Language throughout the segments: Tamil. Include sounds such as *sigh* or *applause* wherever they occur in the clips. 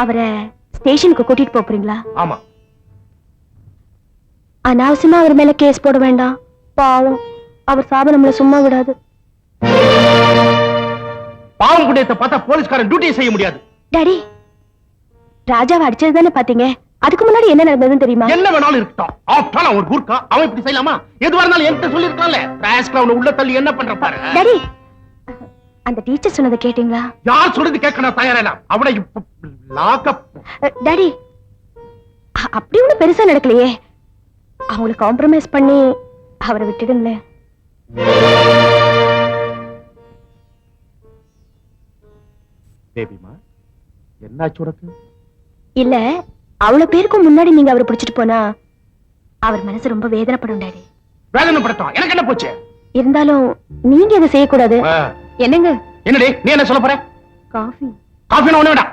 அவரை ஸ்டேஷனுக்கு கூட்டிட்டு போறீங்களா? ஆமா. அனாவசியமா அவர் மேல கேஸ் போட வேண்டாம். பாவம். அவர் சாபம் நம்மள சும்மா விடாது. பாவம் குடியத்தை பார்த்தா போலீஸ்காரன் டியூட்டியை செய்ய முடியாது. டாடி ராஜாவை அடிச்சது தானே பாத்தீங்க அதுக்கு முன்னாடி என்ன நடந்ததுன்னு தெரியுமா? என்ன வேணாலும் இருக்கட்டும். ஆஃப்டர் அவன் குர்க்கா அவன் இப்படி செய்யலாமா? எதுவா இருந்தாலும் என்கிட்ட ராஸ்கல் அவனை உள்ள தள்ளி என்ன பண்ற பாரு. டாடி அந்த டீச்சர் சொன்னதை கேட்டீங்களா? யார் சொல்றது கேட்க நான் தயாரா அவனை அஹ், டாடி அப்படி ஒண்ணும் பெருசா நடக்கலையே. அவங்கள காம்ப்ரமைஸ் பண்ணி அவரை விட்டுடுங்களேன். பேபிமா என்னாச்சு உனக்கு? இல்ல அவ்வளவு பேருக்கு முன்னாடி நீங்க அவரை பிடிச்சிட்டு போனா அவர் மனசு ரொம்ப வேதனைப்படும் டாடி. வேதனைப்படுத்தும் எனக்கு என்ன போச்சு? இருந்தாலும் நீங்க இதை செய்யக்கூடாது. என்னங்க? என்னடி? நீ என்ன சொல்ல போற? காஃபி. காஃபி ஒண்ணு வேண்டாம்.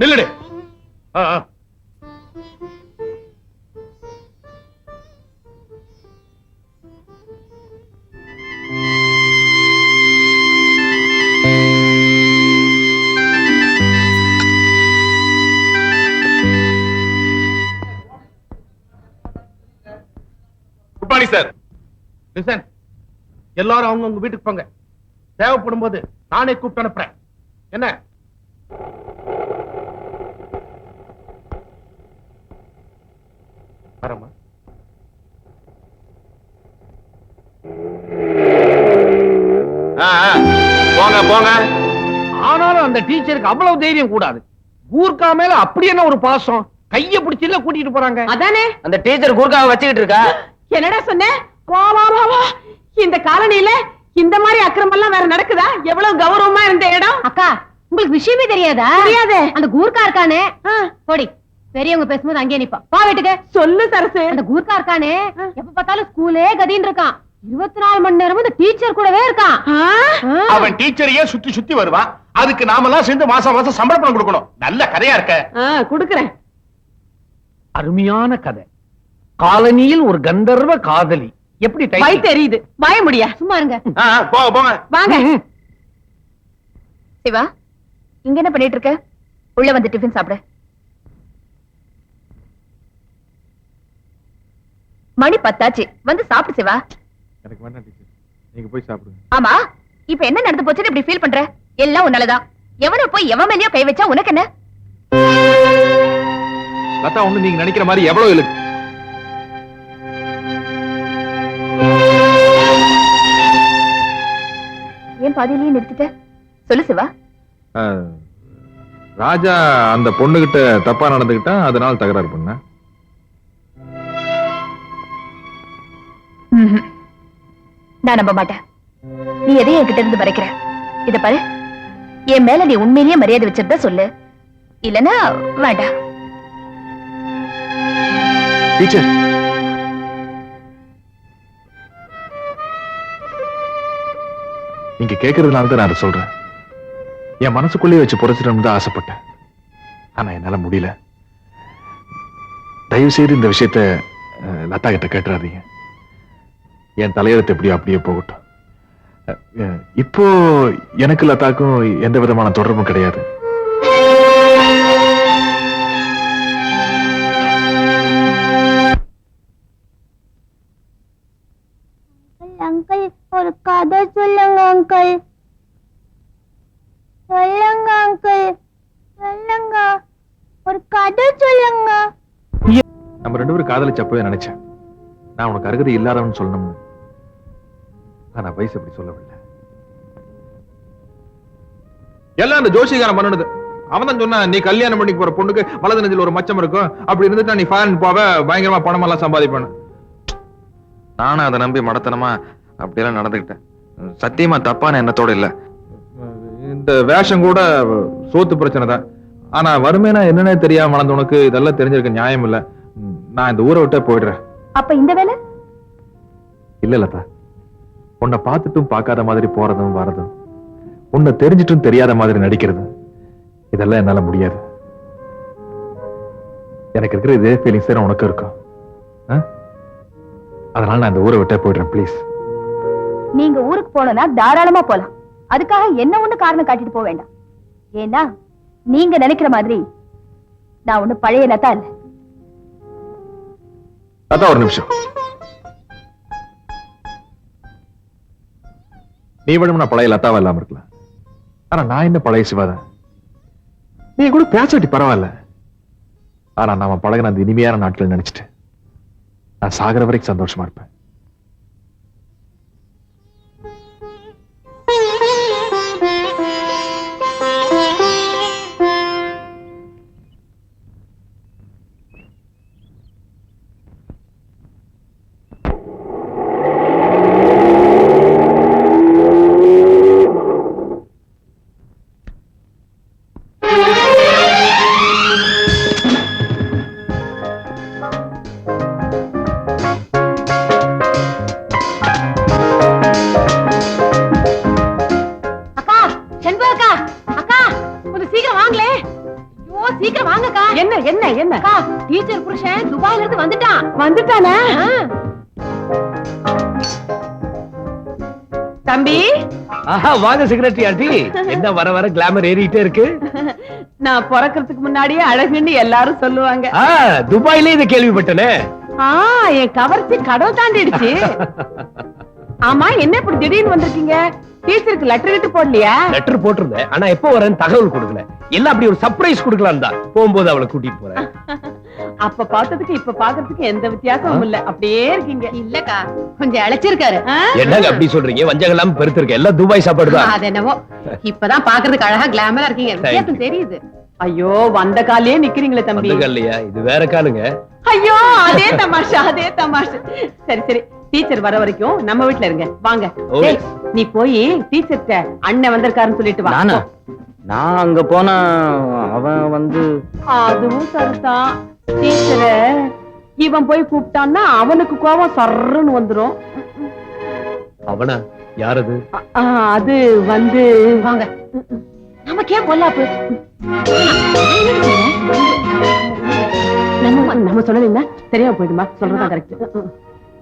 நில்லுடு. லிசன் எல்லாரும் அவங்க உங்க வீட்டுக்கு போங்க. தேவைப்படும் போது நானே கூப்பிட்டு அனுப்புறேன். என்ன? வரமா போங்க போங்க. ஆனாலும் அந்த டீச்சருக்கு அவ்வளவு தைரியம் கூடாது. ஊர்க்கா மேல அப்படி என்ன ஒரு பாசம்? கைய பிடிச்சில கூட்டிட்டு போறாங்க? அதானே? அந்த டீச்சர் குறுக்காவை வச்சுக்கிட்டு இருக்கா? என்னடா சொன்ன? இந்த காலனில இந்த மாதிரி அக்கிரமம் எல்லாம் வேற நடக்குதா? எவ்வளவு கௌரவமா இருந்த இடம்? அக்கா உங்களுக்கு விஷயமே தெரியாதா? தெரியாதே. அந்த கூர்க்கா இருக்கானே. போடி பெரியவங்க பேசும்போது அங்கேயே நிப்பா. வா வீட்டுக்கு. சொல்லு சரசு. அந்த கூர்க்கா இருக்கானே எப்ப பார்த்தாலும் ஸ்கூலே கதின்னு இருக்கான். இருபத்தி நாலு மணி நேரமும் இந்த டீச்சர் கூடவே இருக்கான். அவன் டீச்சரையே சுத்தி சுத்தி வருவான். அதுக்கு நாமெல்லாம் சேர்ந்து மாசம் மாசம் சம்பளம் பணம் கொடுக்கணும். நல்ல கதையா இருக்க. குடுக்குறேன். அருமையான கதை. காலனியில் ஒரு கந்தர்வ காதலி. எப்படி டைட்டில்? தெரியுது. வாய முடியா? சும்மா இருங்க. ஆ, ஆ, போங்க போங்க. வாங்க. சிவா இங்க என்ன பண்ணிட்டு இருக்க? உள்ள வந்து டிஃபன் சாப்பிடு. மணி பத்தாச்சு. வந்து சாப்பிடு சிவா. எனக்கு வேண்டாம் டீச்சர் நீங்க போய் சாப்பிடுங்க. ஆமா இப்ப என்ன நடந்து போச்சுன்னு இப்படி ஃபீல் பண்ற? எல்லாம் உன்னாலதான் எவன போய் எவன் மேலயோ கை வச்சா உனக்கு என்ன? லதா ஒண்ணு நீங்க நினைக்கிற மாதிரி எவ்வளவு இருக்கு பாதியிலேயே நிறுத்திட்ட? சொல்லு சிவா. ராஜா அந்த பொண்ணுகிட்ட தப்பா நடந்துகிட்டா அதனால தகராறு பண்ண. நான் நம்ப மாட்டேன். நீ எதையும் என்கிட்ட இருந்து மறைக்கிற. இத பாரு. என் மேல நீ உண்மையிலேயே மரியாதை வச்சிருந்தா சொல்லு. இல்லனா வேண்டாம். டீச்சர் நீங்க கேக்குறதுனால தான் நான் அதை சொல்றேன். என் மனசுக்குள்ளேயே வச்சு புதைச்சிடணும்னு தான் ஆசைப்பட்டேன். ஆனா என்னால முடியல. தயவு செய்து இந்த விஷயத்த லதா கிட்ட கேட்டுறாதீங்க. என் தலையெழுத்து எப்படியோ அப்படியே போகட்டும். இப்போ எனக்கு லதாக்கும் எந்த விதமான தொடர்பும் கிடையாது. ஒரு கதை சொல்லுங்க அங்கிள் சொல்லுங்க அங்கிள் சொல்லுங்க. ஒரு கதை சொல்லுங்க. நம்ம ரெண்டு பேரும் காதலிச்சப்பவே நினைச்சேன். நான் உனக்கு அருகதை இல்லாதவன் சொல்லணும்னு. ஆனா வயசு அப்படி சொல்லவில்லை. எல்லாம் அந்த ஜோசிகாரன் பண்ணுனது. அவன் தான் சொன்னா நீ கல்யாணம் பண்ணி போற பொண்ணுக்கு வலது நெஞ்சில் ஒரு மச்சம் இருக்கும். அப்படி இருந்துட்டு நீ ஃபாரின் போவ பயங்கரமா பணம் எல்லாம் சம்பாதிப்பேன் நானும் அதை நம்பி மடத்தனமா அப்படியெல்லாம் நடந்துக்கிட்டேன். சத்தியமா தப்பான எண்ணத்தோட இல்ல. இந்த வேஷம் கூட சோத்து பிரச்சனை தான். ஆனா வறுமைனா என்னன்னே தெரியாம வளர்ந்த உனக்கு இதெல்லாம் தெரிஞ்சிருக்க நியாயம் இல்ல. நான் இந்த ஊரை விட்டே போயிடுறேன். அப்ப இந்த வேலை? இல்ல லதா. உன்னை பார்த்துட்டும் பார்க்காத மாதிரி போறதும் வரதும் உன்னை தெரிஞ்சிட்டும் தெரியாத மாதிரி நடிக்கிறது இதெல்லாம் என்னால முடியாது. எனக்கு இருக்கிற இதே ஃபீலிங்ஸ் தான் உனக்கு இருக்கும். ஆ? அதனால நான் இந்த ஊரை விட்டே போயிடுறேன் ப்ளீஸ் நீங்க ஊருக்கு போனோம்னா தாராளமா போலாம். அதுக்காக என்ன ஒண்ணு காரணம் காட்டிட்டு போக வேண்டாம். ஏன்னா நீங்க நினைக்கிற மாதிரி நான் ஒண்ணு பழைய லதா இல்ல. ஒரு நிமிஷம். நீ வேணும்னா பழைய லதாவா இல்லாம இருக்கலாம். ஆனா நான் என்ன பழைய சிவாதான் நீ கூட பேச்சாட்டி பரவாயில்ல. ஆனா நாம பழகின அந்த இனிமையான நாட்கள் நினைச்சிட்டு நான் சாகர வரைக்கும் சந்தோஷமா இருப்பேன். தம்பி. ஆஹா வாங்க செக்ரட்டரி ஆண்டி. என்ன வர வர கிளாமர் ஏறிட்டே இருக்கு? நான் பிறக்கறதுக்கு முன்னாடியே அழகுன்னு எல்லாரும் சொல்லுவாங்க. துபாயிலே இதை கேள்விப்பட்டனே. ஆ என் கவர்ச்சி கடவுள் தாண்டிடுச்சு. ஆமா என்ன இப்படி திடீர்னு வந்திருக்கீங்க? டீச்சருக்கு லெட்டர் கிட்டு போடலையா? லெட்டர் போட்டிருந்தேன். ஆனா எப்போ வரேன்னு தகவல் கொடுக்கல. எல்லாம் அப்படி ஒரு சர்ப்ரைஸ் கொடுக்கலாம் தான். போகும்போது அவளை கூட்டிட்டு போறேன். அப்ப பார்த்ததுக்கு இப்ப பாக்குறதுக்கு எந்த வித்தியாசமும் இல்ல. அப்படியே இருக்கீங்க. இல்லக்கா கொஞ்சம் அழைச்சிருக்காரு? என்னங்க அப்படி சொல்றீங்க? வஞ்சகம் இல்லாம பெருத்திருக்க எல்லாம் துபாய் சாப்பாடு தான். அது என்னவோ இப்பதான் பாக்குறதுக்கு அழகா கிளாமரா இருக்கீங்க. வித்தியாசம் தெரியுது. ஐயோ வந்த காலையே நிக்கிறீங்களே தம்பி. இல்லையா இது வேற காலுங்க. ஐயோ அதே தமாஷா அதே தமாஷா. சரி சரி. டீச்சர் வர வரைக்கும் நம்ம வீட்ல இருங்க. வாங்க. நீ போய் டீச்சர்ட்ட அண்ணன் வந்திருக்காருன்னு சொல்லிட்டு வா. நானா? நான் அங்க போனா அவன் வந்து அதுவும் சரிதான். டீச்சர இவன் போய் கூப்பிட்டான்னா அவனுக்கு கோவம் சர்ருன்னு வந்துரும். அவனா? யாரது? ஆ, அது வந்து வாங்க. நமக்கு ஏன் பொல்லாப்பு. நம்ம நம்ம சொல்லலைன்னா தெரியாம போயிடுமா? சொல்றதா கரெக்ட்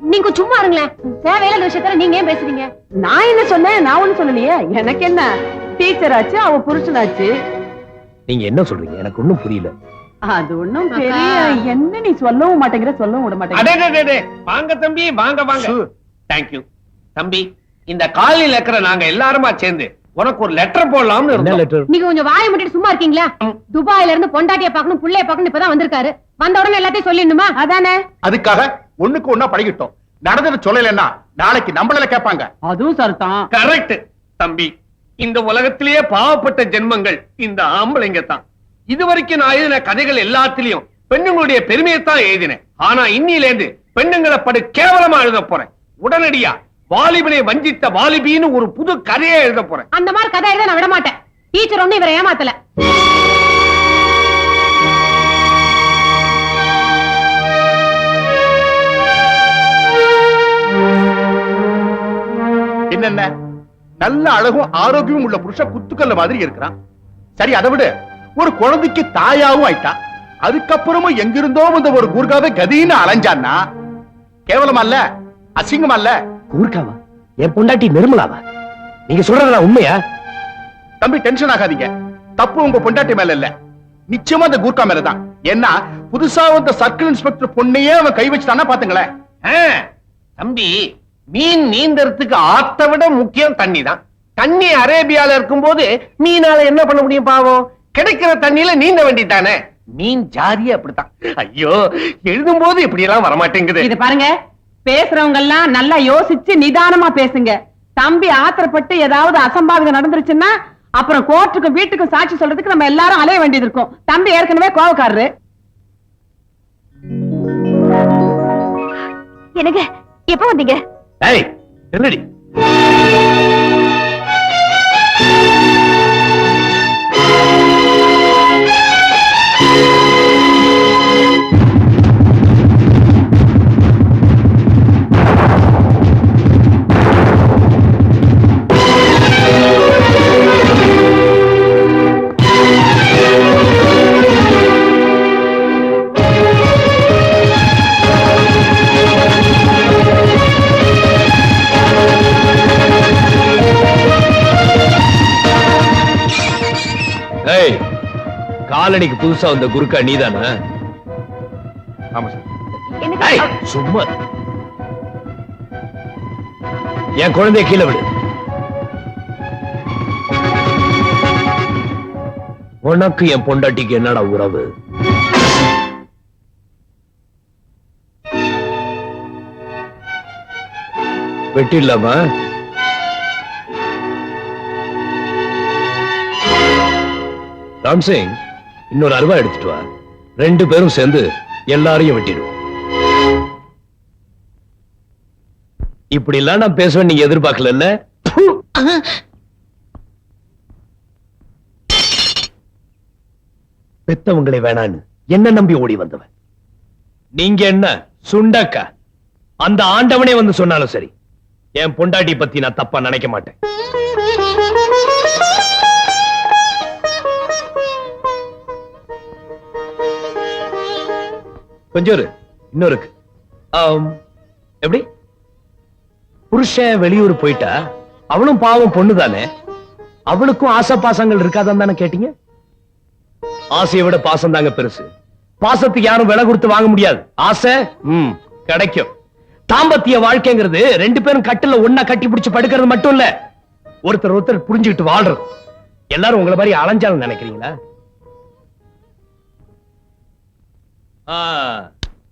நீங்க சும்மா இருங்களேன். தேவையில்லாத விஷயத்துல நீங்க ஏன் பேசுறீங்க? நான் என்ன சொன்னேன்? நான் ஒண்ணும் சொல்லலையே. எனக்கு என்ன? டீச்சர் ஆச்சு அவ புருஷனாச்சு நீங்க என்ன சொல்றீங்க? எனக்கு ஒண்ணும் புரியல. அது ஒண்ணும். பெரிய என்ன நீ சொல்லவும் மாட்டேங்கிற சொல்லவும் விட மாட்டேங்கிற. வாங்க தம்பி வாங்க வாங்க. தேங்க்யூ தம்பி இந்த காலையில இருக்கிற நாங்க எல்லாருமா சேர்ந்து உனக்கு ஒரு லெட்டர் போடலாம்னு இருந்தோம் லெட்டர் நீங்க கொஞ்சம் வாயை மட்டும் சும்மா இருக்கீங்களா? துபாயில இருந்து பொண்டாட்டிய பார்க்கணும் புள்ளைய பார்க்கணும் இப்பதான் வந்திருக்காரு. வந்த உடனே எல்லாத்தையும் சொல்லிடணுமா? அதானே? அதுக்காக ஒண்ணுக்கு ஒண்ணா பழகிட்டோம். நடந்தது சொல்லலைன்னா நாளைக்கு நம்மள கேட்பாங்க. அதுவும் சரிதான் கரெக்ட் தம்பி இந்த உலகத்திலேயே பாவப்பட்ட ஜென்மங்கள் இந்த ஆம்பளைங்க தான். இதுவரைக்கும் நான் எழுதின கதைகள் எல்லாத்திலையும் பெண்ணுங்களுடைய பெருமையை தான் எழுதினேன். ஆனா இன்னில இருந்து பெண்ணுங்களை படு கேவலமா எழுத போறேன். உடனடியா வாலிபனை வஞ்சித்த வாலிபின்னு ஒரு புது கதையை எழுத போறேன். அந்த மாதிரி கதை எழுத நான் விட மாட்டேன் டீச்சர் ஒண்ணும் இவரை ஏமாத்தல. என்னென்ன? நல்ல அழகும் ஆரோக்கியமும் உள்ள புருஷன் குத்துக்கல்ல மாதிரி இருக்கிறான். சரி அதை விடு. ஒரு குழந்தைக்கு தாயாவும் ஆயிட்டா. அதுக்கப்புறமும் எங்கிருந்தோ வந்த ஒரு கூர்காவை கதின்னு அலைஞ்சான்னா கேவலமா இல்ல? அசிங்கமா இல்ல? கூர்க்காவா என் பொண்டாட்டி நிர்மலாவா? நீங்க சொல்றதா உண்மையா? தம்பி டென்ஷன் ஆகாதீங்க. தப்பு உங்க பொண்டாட்டி மேல இல்ல. நிச்சயமா அந்த கூர்க்கா மேலதான். ஏன்னா புதுசா வந்த சர்க்கிள் இன்ஸ்பெக்டர் பொண்ணையே அவன் கை வச்சுட்டானா பாத்துங்களேன். தம்பி மீன் நீந்தறதுக்கு ஆத்த விட முக்கியம் தண்ணி தான் தண்ணி அரேபியால இருக்கும்போது மீனால என்ன பண்ண முடியும் பாவம்? கிடைக்கிற தண்ணியில நீந்த வேண்டியதானே மீன் ஜாதியே அப்படித்தான். ஐயோ எழுதும் போது இப்படி எல்லாம் வரமாட்டேங்குது. இது பாருங்க பேசுறவங்க எல்லாம் நல்லா யோசிச்சு நிதானமா பேசுங்க. தம்பி ஆத்திரப்பட்டு ஏதாவது அசம்பாவிதம் நடந்துருச்சுன்னா அப்புறம் கோர்ட்டுக்கும் வீட்டுக்கும் சாட்சி சொல்றதுக்கு நம்ம எல்லாரும் அலைய வேண்டியது இருக்கும். தம்பி ஏற்கனவே கோவக்காரரு. எனக்கு எப்ப வந்தீங்க? புதுசா வந்த குருக்கா நீதானா? ஆமா சார். ஏய், சும்மா. என் குழந்தைய கீழே விடு. உனக்கு என் பொண்டாட்டிக்கு என்னடா உறவு? வெட்டிடலாமா? ராம்சிங். இன்னொரு அருவா எடுத்துட்டு வா. ரெண்டு பேரும் சேர்ந்து எல்லாரையும் வெட்டிடுவோம் இப்படி எல்லாம் நான் பேசுவேன் நீங்க எதிர்பார்க்கல பெத்தவங்களை வேணான்னு என்ன நம்பி ஓடி வந்தவன்? நீங்க என்ன சுண்டக்கா? அந்த ஆண்டவனே வந்து சொன்னாலும் சரி. என் பொண்டாட்டி பத்தி நான் தப்பா நினைக்க மாட்டேன். கொஞ்சம் இன்னும் இருக்கு. எப்படி? புருஷன் வெளியூர் போயிட்டா அவளும் பாவம் பொண்ணுதானே? அவளுக்கும் ஆசை பாசங்கள் இருக்காதான் தானே கேட்டீங்க? ஆசையை விட பாசம் தாங்க பெருசு. பாசத்துக்கு யாரும் விலை கொடுத்து வாங்க முடியாது. ஆசை ம் கிடைக்கும். தாம்பத்திய வாழ்க்கைங்கிறது ரெண்டு பேரும் கட்டில ஒண்ணா கட்டி பிடிச்சு படுக்கிறது மட்டும் இல்ல. ஒருத்தர் ஒருத்தர் புரிஞ்சுக்கிட்டு வாழ்றது எல்லாரும் உங்களை மாதிரி அலைஞ்சாலும் நினைக்கிறீங்களா?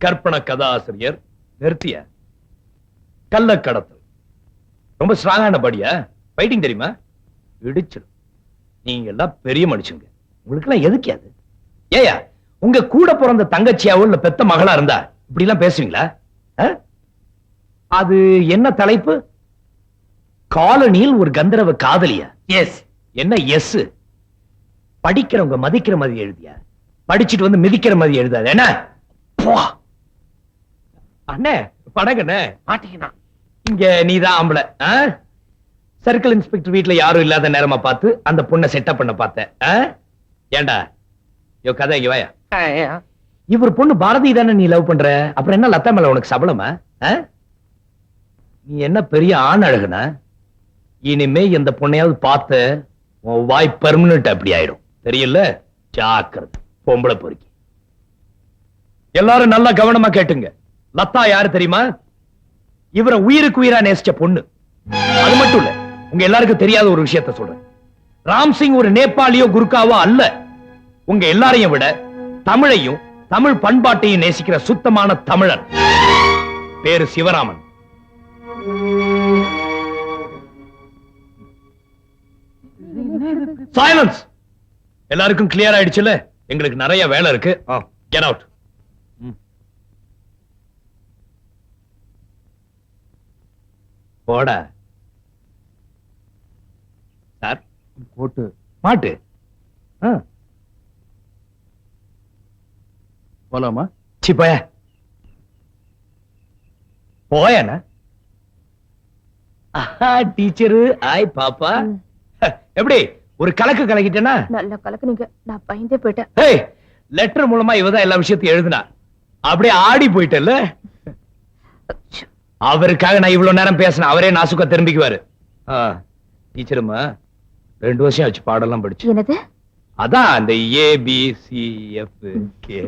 கற்பனை கதாசிரியர் நிறுத்திய. கள்ள கடத்தல். ரொம்ப ஸ்ட்ராங்கான படியா? ஃபைட்டிங் தெரியுமா? இடிச்சிடும். நீங்க எல்லாம் பெரிய மனுஷங்க. உங்களுக்கு எல்லாம் எதுக்கு அது? ஏயா உங்க கூட பிறந்த தங்கச்சியாவோ இல்ல பெத்த மகளா இருந்தா இப்படி எல்லாம் பேசுவீங்களா? அது என்ன தலைப்பு? காலனியில் ஒரு கந்தரவ காதலியா? எஸ் என்ன எஸ் படிக்கிறவங்க மதிக்கிற மாதிரி எழுதியா? படிச்சுட்டு வந்து மிதிக்கிற மாதிரி எழுதாது. என்ன. அண்ணே படகண்ணே. மாட்டீங்கன்னா இங்க நீதான் ஆம்பளை. சர்க்கிள் இன்ஸ்பெக்டர் வீட்ல யாரும் இல்லாத நேரமா பார்த்து அந்த பொண்ணை செட்டப் பண்ண பார்த்தேன். ஆ? ஏன்டா யோ கதை இங்க வாயா. இவர் பொண்ணு பாரதி தானே நீ லவ் பண்ற? அப்புறம் என்ன லத்தா மேல உனக்கு சபலமா? நீ என்ன பெரிய ஆண் அழகுனா? இனிமே எந்த பொண்ணையாவது பார்த்த உன் வாய் பெர்மனன்ட் அப்படி ஆயிடும். தெரியல ஜாக்கிரதை. பொம்பளை பொறுக்கி. எல்லாரும் நல்லா கவனமா கேட்டுங்க. லத்தா யாரு தெரியுமா? இவரை உயிருக்கு உயிரா நேசிச்ச பொண்ணு. அது மட்டும் இல்ல உங்க எல்லாருக்கும் தெரியாத ஒரு விஷயத்த சொல்றேன். ராம் சிங் ஒரு நேபாளியோ குருக்காவோ அல்ல. உங்க எல்லாரையும் விட தமிழையும் தமிழ் பண்பாட்டையும் நேசிக்கிற சுத்தமான தமிழன் பேரு சிவராமன். சைலன்ஸ் எல்லாருக்கும் கிளியர் ஆயிடுச்சுல எங்களுக்கு நிறைய வேலை இருக்கு. கெட் அவுட் போடா. சார். போட்டு. மாட்டு. போலாமா? சி போய. போயண்ணா. டீச்சரு. ஆய் பாப்பா. எப்படி? ஒரு கலக்கு கலக்கிட்டேனா நல்ல கலக்குனீங்க. நான் பயந்தே போயிட்டேன். ஏய் லெட்டர் மூலமா இவதான் எல்லா விஷயத்தையும் எழுதுனா. அப்படியே ஆடி போயிட்டல்ல? அவருக்காக நான் இவ்வளவு நேரம் பேசினேன். அவரே நாசுக்கா திரும்பிக்குவாரு. டீச்சருமா ரெண்டு வருஷம் ஆச்சு பாடெல்லாம் படிச்சு. என்னது? அதான் அந்த A B C F K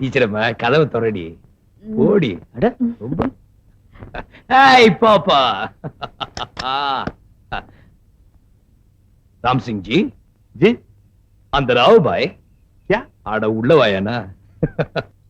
டீச்சரம்மா கதவை தொடடி ஓடி அட ரொம்ப. ஏய் ராம் சிங் ஜி. அந்த ராவ் பாய். क्या அட உள்ள வாயானா *laughs*